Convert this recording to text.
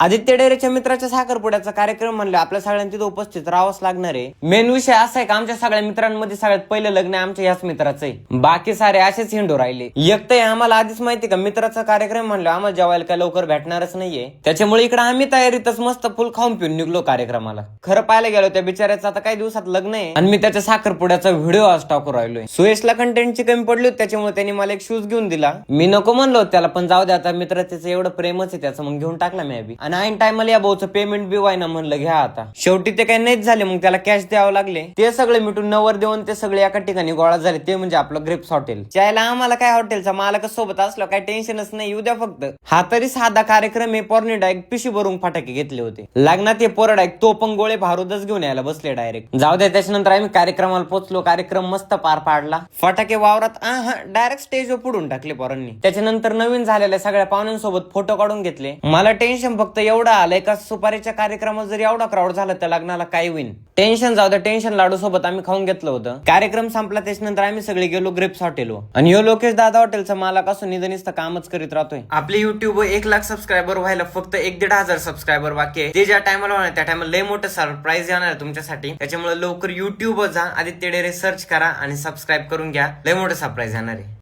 आदित्य डेरेच्या मित्राच्या साखरपुड्याचा कार्यक्रम म्हणले आपल्या सगळ्यांनी तिथं उपस्थित राहावंच लागणार आहे. मेन विषय असा आहे का आमच्या सगळ्या मित्रांमध्ये सगळ्यात पहिलं लग्न आहे आमच्या याच मित्राचं आहे. बाकी सारे असेच हिंडो राहिले. एक तर आम्हाला आधीच माहिती का मित्राचा कार्यक्रम म्हणलं आम्हाला जेवायला काय लवकर भेटणारच नाहीये. त्याच्यामुळे इकडे आम्ही तयारीतच मस्त फुल खाऊन पिऊन निघलो कार्यक्रमाला. खरं पाहायला गेलो त्या बिचाऱ्याचं आता काही दिवसात लग्न आहे. आणि मी त्याच्या साखरपुड्याचा व्हिडिओ आज टाकू राहिलोय. सुयशला कंटेंटची कमी पडली होती त्याच्यामुळे त्यांनी मला एक शूज घेऊन दिला. मी नको म्हणलो त्याला पण जाऊ दे आता मित्र त्याचं एवढं प्रेमच आहे त्याचं मग घेऊन टाकला मी बी आणि ऐन टायमाला या भाऊचं पेमेंट बी व्हायना म्हणलं घ्या आता. शेवटी ते काही नाहीच झाले मग त्याला कॅश द्यावं लागले. ते सगळे मिटून नवर देऊन ते सगळे एका ठिकाणी गोळा झाले ते म्हणजे आपलं ग्रिप्स हॉटेल त्याला आम्हाला काय हॉटेलचा मालक सोबत असलो काय टेन्शनच नाही येऊ द्या फक्त. हा तरी साधा कार्यक्रम हे पोरने डायरेक्ट पिशी भरून फटाके घेतले होते. लग्नात हे पोर डायरेक्ट तो पण गोळे भारूदच घेऊन यायला बसले डायरेक्ट जाऊ द्या त्याच्यानंतर आम्ही कार्यक्रमाला पोहोचलो कार्यक्रम मस्त पार पाडला. फटाके वावरात डायरेक्ट स्टेजवर पुढून टाकले पोरांनी. त्याच्यानंतर नवीन झालेल्या सगळ्या पाहुण्यांसोबत फोटो काढून घेतले. मला टेन्शन फक्त एवढं आलंय का सुपारीच्या कार्यक्रमात जर एवढा क्राऊड झाला त्या लग्नाला काय होईल टेन्शन जाऊ द्या टेन्शन लाडू सोबत आम्ही खाऊन घेतलं होतं. कार्यक्रम संपला त्याच्यानंतर आम्ही सगळे गेलो ग्रेप्स हॉटेलवर आणि यो लोकेश दादा हॉटेलचा मालक असून निधनिस्त कामच करीत राहतोय. आपली युट्यूब एक लाख सबस्क्रायबर व्हायला फक्त एक दीड हजार सबस्क्रायबर बाकी आहे. ते ज्या टायमाला होणार त्या टायमाला लय मोठं सरप्राईज येणार आहे तुमच्यासाठी. त्याच्यामुळे लवकर युट्यूब जा आदित्य डेरे सर्च करा आणि सबस्क्राईब करून घ्या. लय मोठं सरप्राईज येणार आहे.